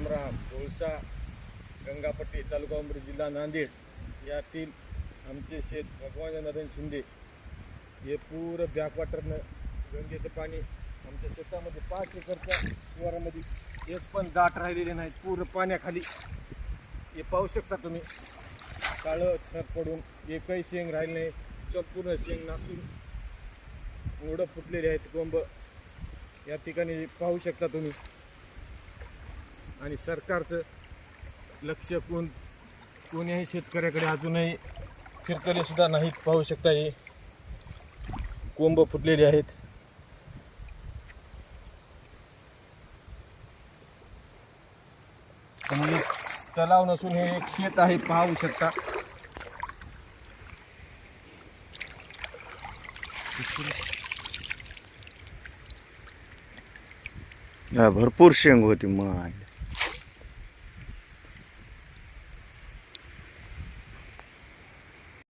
रामराम कोळसा गंगापट्टी तालुका उमरी जिल्हा नांदेड यातील आमचे शेत भगवान जनार्दन शिंदे. हे पूर बॅकवॉटरनं गंगेचं पाणी आमच्या शेतामध्ये पाच एकरच्या शिवारामध्ये एक पण दाट राहिलेले नाहीत. पूर्ण पाण्याखाली. हे पाहू शकता तुम्ही. काळं छत पडून एकही शेंग राहिले नाही. संपूर्ण शेंग नासून ओढं फुटलेले आहेत कोंब. या ठिकाणी पाहू शकता तुम्ही. आणि सरकारचं लक्ष कोण कोणीही शेतकऱ्याकडे अजूनही फिरकलेसुद्धा नाहीत पाहू शकता हे. कोंब फुटलेले आहेत. तलाव नसून हे एक शेत आहे पाहू शकता. भरपूर शेंग होती मग